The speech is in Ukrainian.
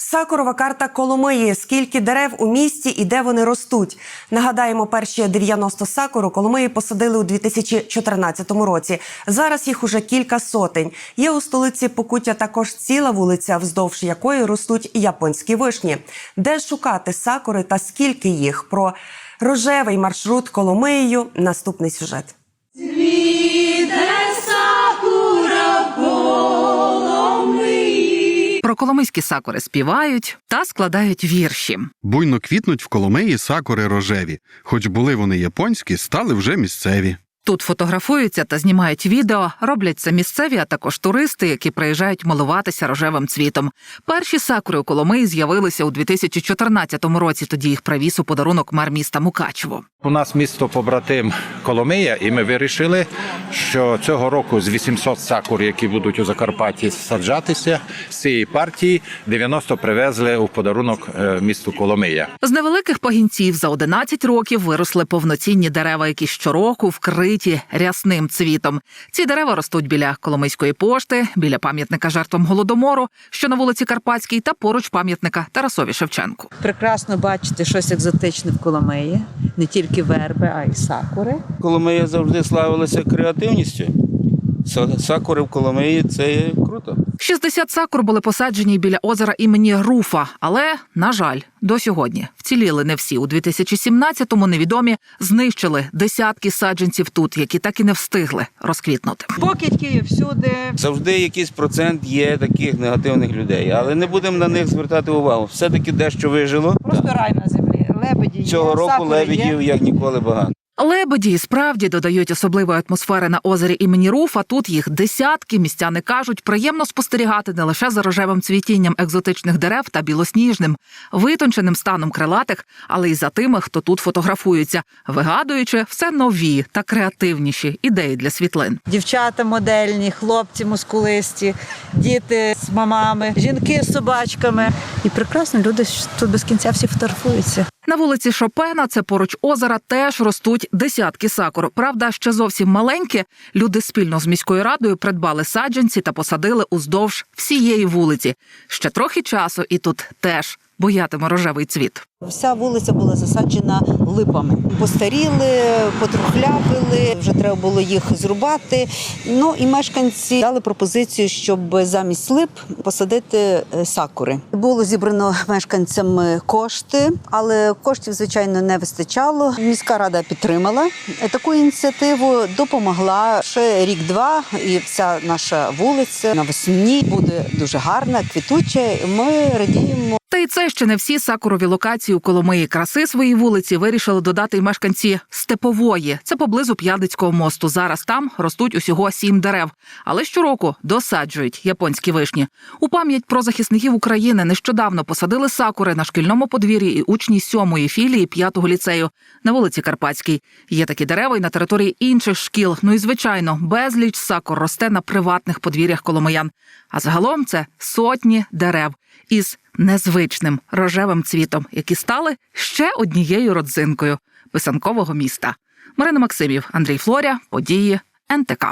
Сакурова карта Коломиї. Скільки дерев у місті і де вони ростуть? Нагадаємо, перші 90 сакур у Коломиї посадили у 2014 році. Зараз їх уже кілька сотень. Є у столиці Покуття також ціла вулиця, вздовж якої ростуть японські вишні. Де шукати сакури та скільки їх? Про рожевий маршрут Коломиєю. Наступний сюжет. Коломийські сакури співають та складають вірші. Буйно квітнуть в Коломиї сакури рожеві, хоч були вони японські, стали вже місцеві. Тут фотографуються та знімають відео, роблять це місцеві, а також туристи, які приїжджають милуватися рожевим цвітом. Перші сакури у Коломиї з'явилися у 2014 році. Тоді їх привіз у подарунок мер міста Мукачево. У нас місто побратим Коломия, і ми вирішили, що цього року з 800 сакур, які будуть у Закарпатті саджатися, з цієї партії 90 привезли у подарунок е, місту Коломия. З невеликих пагінців за 11 років виросли повноцінні дерева, які щороку вкриті рясним цвітом. Ці дерева ростуть біля Коломийської пошти, біля пам'ятника жертвам голодомору, що на вулиці Карпатській, та поруч пам'ятника Тарасові Шевченку. Прекрасно бачити щось екзотичне в Коломиї, не тільки верби, а й сакури. Коломия завжди славилася креативністю. Сакури в Коломиї це круто. 60 сакур були посаджені біля озера імені Руфа, але на жаль, до сьогодні вціліли не всі. У 2017-му невідомі знищили десятки саджанців тут, які так і не встигли розквітнути. Покидьки всюди. Завжди якийсь процент є таких негативних людей, але не будемо на них звертати увагу. Все-таки дещо вижило. Просто рай на землі. Лебеді Цього року лебедів як ніколи багато. Лебеді справді додають особливої атмосфери на озері імені Руфа. Тут їх десятки. Містяни кажуть, приємно спостерігати не лише за рожевим цвітінням екзотичних дерев та білосніжним, витонченим станом крилатих, але й за тими, хто тут фотографується, вигадуючи все нові та креативніші ідеї для світлин. Дівчата модельні, хлопці мускулисті, діти з мамами, жінки з собачками. І прекрасно люди тут без кінця всі фотографуються. На вулиці Шопена, це поруч озера, теж ростуть десятки сакур. Правда, ще зовсім маленькі. Люди спільно з міською радою придбали саджанці та посадили уздовж всієї вулиці. Ще трохи часу, і тут теж боятиме рожевий цвіт. Вся вулиця була засаджена липами. Постаріли, потрухлявили, вже треба було їх зрубати. Ну і мешканці дали пропозицію, щоб замість лип посадити е, сакури. Було зібрано мешканцями кошти, але коштів, звичайно, не вистачало. Міська рада підтримала таку ініціативу, допомогла ще рік-два, і вся наша вулиця навесні буде дуже гарна, квітуча. Ми радіємо. Та й це ще не всі сакурові локації у Коломиї краси своїй вулиці вирішили додати й мешканці Степової. Це поблизу П'ядицького мосту. Зараз там ростуть усього сім дерев, але щороку досаджують японські вишні. У пам'ять про захисників України нещодавно посадили сакури на шкільному подвір'ї і учні сьомої філії п'ятого ліцею на вулиці Карпатській. Є такі дерева й на території інших шкіл. Ну і звичайно, безліч сакур росте на приватних подвір'ях коломиян. А загалом це сотні дерев із незвичним рожевим цвітом, які стали ще однією родзинкою писанкового міста. Марина Максимів, Андрій Флоря, події НТК.